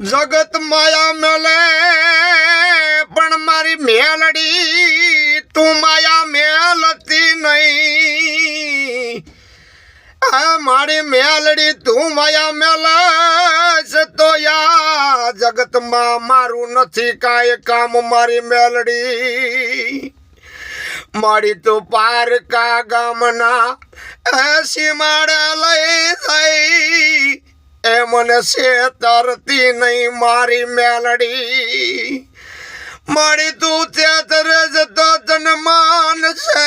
જગત માયા મેલે, પણ મારી મેલડી તું માયા મેલતી નહીં. આ મારી મેલડી તું માયા મેલસ તો યા જગતમાં મારું નથી કાંઈ કામ મારી મેલડી. મારી તું પારકા ગામના એસી માળા લઈ થઈ. એ મને છેતરતી નહીં મારી મેલડી. મારી તું તેતરે જતો તન માન છે.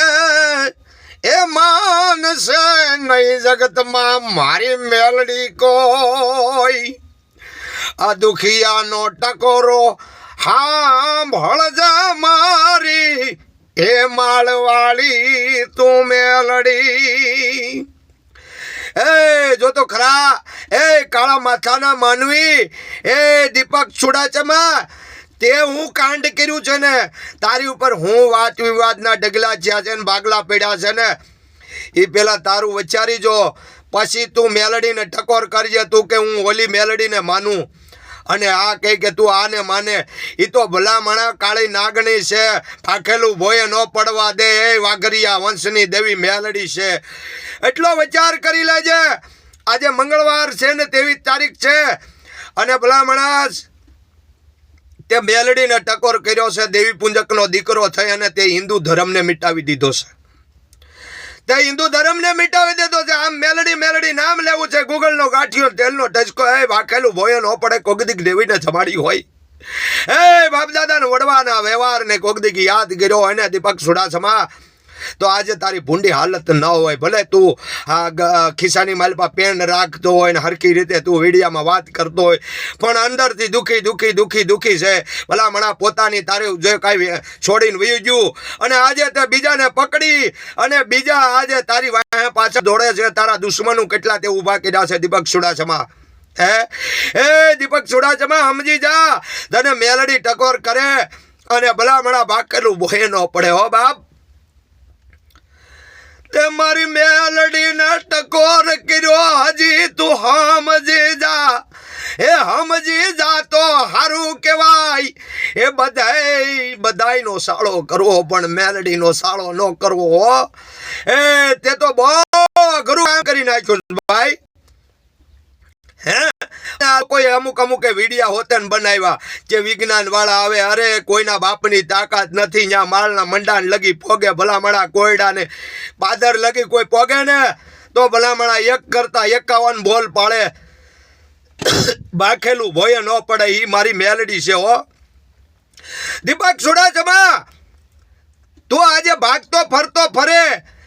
એ માન છે નહીં જગતમાં મારી મેલડી કોઈ. આ દુખિયાનો ટકોરો હા ભળજા મારી. એ માળવાળી તું મેલડી. એ જો તો ખરા એ કાળા માથાના માનવી, એ દીપક છુડાચમા, તે હું કાંડ કર્યું છે ને, તારી ઉપર હું વાત વિવાદના ડગલા જ્યાં છે ને બાગલા પડ્યા છે ને એ પેલા તારું વિચારી જો, પછી તું મેલડીને ટકોર કરજે તું કે હું ઓલી મેલડીને માનું. અને આ કહે કે તું આને માને એ તો ભલા માણા કાળી નાગણી છે ફાખેલું ભોય ન પડવા દે, એ વાઘરિયા વંશની દેવી મેલડી છે. એટલો વિચાર કરી લેજે. આજે મંગળવાર છે ને તેવી તારીખ છે. અને ભલામણાસ તે મેલડીને ટકોર કર્યો છે, દેવી પૂંજકનો દીકરો થઈ અને તે હિન્દુ ધર્મને મિટાવી દીધો છે. તે હિન્દુ ધર્મને મિટાવી દીધો છે. આમ મેલડી મેલડી નામ લેવું છે. ગૂગલનો ગાંઠિયો, તેલનો ટચકો એ વાકેલું ભોય ન પડે, કોગદીક દેવીને જમાડી હોય. એ બાપદાદાને વડવાના વ્યવહારને કોગદીક યાદ કર્યો. અને દીપક સુડાસમા તો આજે તારી ભૂંડી હાલત ન હોય, ભલે તું આ ખિસ્સાની માલપા પેન રાખતો હોય ને હરખી રીતે તું વીડિયામાં વાત કરતો હોય, પણ અંદરથી દુઃખી દુઃખી દુઃખી દુઃખી છે. ભલા મણા પોતાની તારી જે કાંઈ છોડીને વયું ગયું અને આજે તે બીજાને પકડી અને બીજા આજે તારી વાહે પાછળ દોડે છે. તારા દુશ્મનો કેટલા તે ઊભા કર્યા છે, દીપક સુડાસમા. હે? એ દીપક સુડાસમા સમજી જા. તને મેલડી ટકોર કરે અને ભલામણા ભાગ ભાગેલું બોહે ન પડે, હો બાપ. તે મારી મેલડી ને ટકોર કર્યો, હજી તું હમજી જા. એ હમજી જા તો હારું કહેવાય. એ બધાય, બધાયનો સાળો કરવો, પણ મેલડીનો સાળો ન કરવો એ, તે તો બહુ ઘરું કામ કરી નાખ્યું ભાઈ. હે? કોઈ અમુક અમુક વિડિયા હોતે બનાવ્યા જે વિજ્ઞાન વાળા આવે, અરે કોઈના બાપની તાકાત નથી ત્યાં માળના મંડાન લગી પોગે ભલામણા કોયડા ને પાદર લગી કોઈ પોગે ને, તો ભલામણા એક કરતા એકાવન બોલ પાડે. બાખેલું ભોય ન પડે એ મારી મેલડી છે હો. દીપક સુડાચમા તું આજે ભાગતો ફરતો ફરે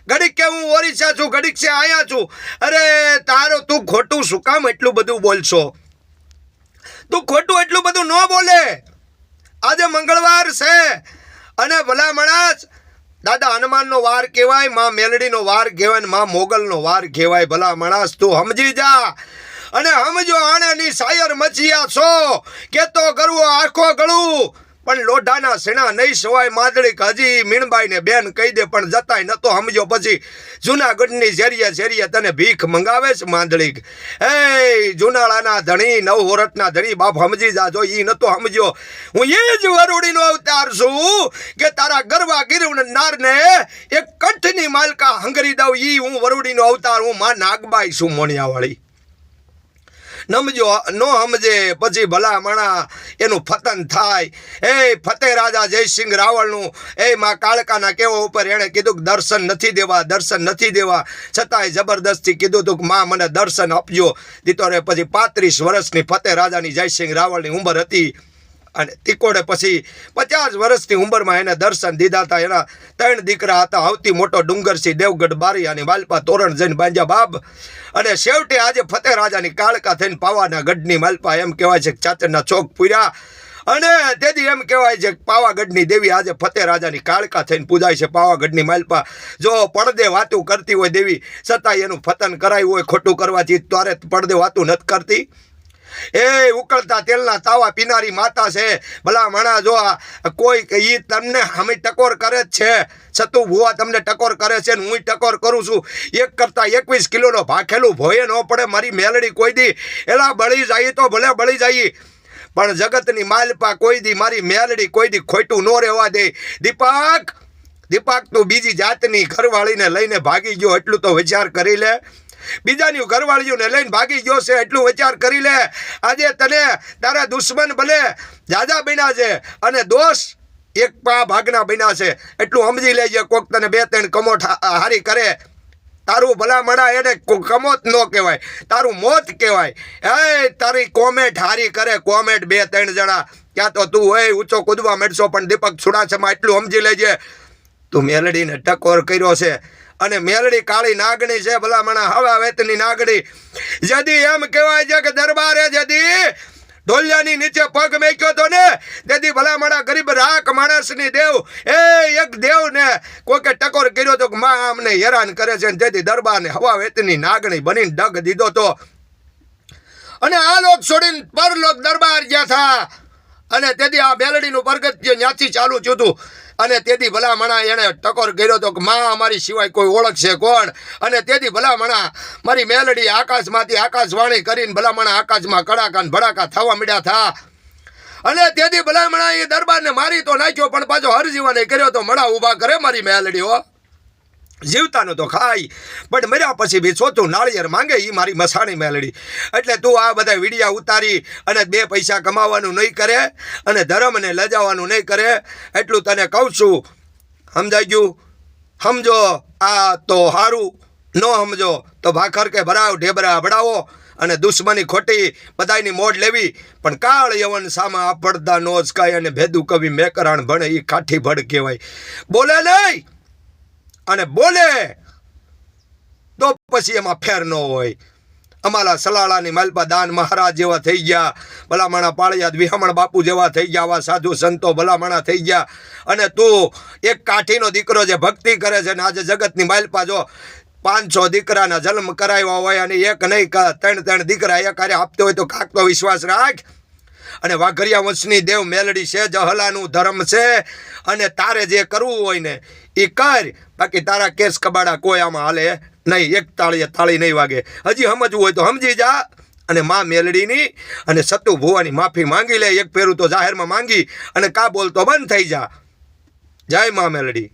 ઘડીક કે ઓરિસ્સા છું ઘડીક છે, આયા છું. અરે, તારો તું ખોટું શું કામ એટલું બધું બોલશો? તું ખોટું એટલું બધું ન બોલે. આજે મંગળવાર છે અને ભલા માણસ, દાદા હનુમાનનો વાર કહેવાય, માં મેલડીનો વાર કહેવાય ને માં મોગલનો વાર કહેવાય. ભલા માણસ, તું સમજી જા. અને સમજો, આણેની સાયર મચિયા છો. કે તો કરવો આખો ગળું. પણ લોઢાના સેણા નહીં સવાય માદળીક હજી મીણબાઈને બેન કહી દે, પણ જતાય નતો સમજો પછી જુનાગઢની ઝેરીએ ઝેરીએ તને ભીખ મંગાવે છે માંદળીક એ જુનાળાના ધણી નવ હોરટના ધણી, બાપ સમજી જાજો એ નતો સમજ્યો હું એ જ વરુડીનો અવતાર છું કે તારા ગરવા ગીરનારને એક કંઠની માલકા હંગરી દઉં. ઈ હું વરુડીનો અવતાર, હું માં નાગબાઈ છું, મોણિયાવાળી. નમજો ન સમજે પછી ભલા મણા એનું ફતન થાય. એ ફતેહ રાજા જયસિંહ રાવળનું, એ માં કાળકાના કેવો ઉપર એણે કીધું કે દર્શન નથી દેવા, દર્શન નથી દેવા. છતાંય જબરદસ્તી કીધું હતું કે માં મને દર્શન આપજો. દીતો પછી પાંત્રીસ વર્ષની ફતેહ રાજાની જયસિંહ રાવળની ઉંમર હતી. અને તિકોડે પછી પચાસ વર્ષની ઉંમરમાં એને દર્શન દીધા હતા. એના ત્રણ દીકરા હતા. આવતી મોટો ડુંગરસિંહ દેવગઢ બારી અને માલપા તોરણ જઈને બાંજા બાબ અને છેવટે આજે ફતેહ રાજાની કાળકા થઈને પાવાના ગઢની માલપા એમ કહેવાય છે ચાચરના ચોક પૂર્યા. અને તેથી એમ કહેવાય છે કે પાવાગઢની દેવી આજે ફતેહ રાજાની કાળકા થઈને પૂજાય છે. પાવાગઢની માલપા જો પડદે વાતું કરતી હોય દેવી, છતાંય એનું ફતન કરાયું હોય, ખોટું કરવાથી તારે પડદે વાતું નથી કરતી. એ ઉકળતા તેલના તાવા પીનારી માતા છે. ભલા મણા જો કોઈ ઈ તમને અમે ટકોર કરે જ છે. સતુ ભુવા તમને ટકોર કરે છે ને હું ટકોર કરું છું. એક કરતાં એકવીસ કિલોનો ભાખેલું ભોયે ન પડે, મારી મેલડી કોઈ દી એલા બળી જાય તો ભલે બળી જાય. પણ જગતની માલપા કોઈ દી મારી મેલડી કોઈ દી ખોટું ન રહેવા દે. દીપક દીપક તું બીજી જાતની ઘરવાળીને લઈને ભાગી ગયો, એટલું તો વિચાર કરી લે. બીજાની ઘરવાળીઓને લઈને ભાગી ગયો છે, એટલું વિચાર કરી લે. આજે તને તારા દુશ્મન ભલે જાજા બન્યા છે અને દોષ એક પા ભાગના બન્યા છે. એટલું સમજી લેજે, કોક તને બે ત્રણ કમોઠ હા- હારી કરે. તારું ભલામણા એને કમોત ન કહેવાય, તારું મોત કહેવાય. એ તારી કોમેન્ટ હારી કરે કોમેન્ટ બે ત્રણ જણા. ક્યાં તો તું હોય, ઊંચો કૂદવા મેળશો પણ દીપક છુડાછામાં એટલું સમજી લેજે. તું મેલડીને ટકોર કર્યો છે. અને મેલડી કાળી નાગણી છે ભલામણા, હવા વેતની નાગણી. જદી એમ કહેવાય છે કે દરબારે જદી ઢોલિયાની નીચે પગ મેક્યો તો ને તેથી ભલામણા ગરીબ રાખ માણસની દેવ, એ એક દેવને કોઈકે ટકોર કર્યો તો માં અમને હેરાન કરે છે ને તેથી દરબારને હવા વેતની નાગણી બનીને ડગ દીધો તો. અને આ લોક છોડીને પરલોક દરબાર ગયા થા અને તેથી આ બેલડીનું પરગત્ય ન્યાથી ચાલુ થયું હતું, અને તેથી ભલામણા એણે ટકોર કર્યો તો કે માં અમારી સિવાય કોઈ ઓળખશે કોણ? અને તેથી ભલામણા મારી મેલડી આકાશમાંથી આકાશવાણી કરીને ભલામણા આકાશમાં કડાકા ભડાકા થવા મળ્યા થા. અને તેથી ભલામણા એ દરબારને મારી તો નાખ્યો, પણ પાછો હરજીવાને કર્યો તો મળા ઊભા કરે મારી મેલડી હો. જીવતાનો તો ખાય, પણ મર્યા પછી બી ચોથું નાળિયેર માંગે એ મારી મસાણી મેલડી. એટલે તું આ બધા વિડીયા ઉતારી અને બે પૈસા કમાવાનું નહીં કરે અને ધર્મને લજાવવાનું નહીં કરે, એટલું તને કહું છું. સમજાઈ ગયું? સમજો, આ તો સારું ન સમજો, તો ભાખર કે ભરાવ, ઢેબરા ભડાવો અને દુશ્મની ખોટી બધાયની મોડ લેવી. પણ કાળ યવન સામા પડદા નો કાંઈ અને ભેદુ કવિ મેકરાણ ભણે એ કાઠી ભડ કહેવાય. બોલે નહીં! અને બોલે, તો પછી એમાં ફેર ન હોય. અમારા સલાળાની માલપા દાન મહારાજ જેવા થઈ ગયા, ભલામણા પાળિયા વિહમણ બાપુ જેવા થઈ ગયા, આવા સાધુ સંતો ભલામણા થઈ ગયા. અને તું એક કાઠીનો દીકરો જે ભક્તિ કરે છે ને આજે જગતની માલપા જો પાંચસો દીકરાના જન્મ કરાવ્યા હોય અને એક નહીં ત્રણ ત્રણ દીકરા એક હારે આપતો હોય તો કાકતો વિશ્વાસ રાખ. અને વાઘરિયા વંશની દેવ મેલડી છે, જહલાનું ધર્મ છે, અને તારે જે કરવું હોય ને એ કર. બાકી તારા કેસ કબાડા કોઈ આમાં હાલે નહીં. એક તાળીએ તાળી નહીં વાગે. હજી સમજવું હોય તો સમજી જા. અને મા મેલડીની અને સતુ ભુવાની માફી માંગી લે. એક ફેરું તો જાહેરમાં માંગી અને કા બોલતો બંધ થઈ જા. જય મા મેલડી.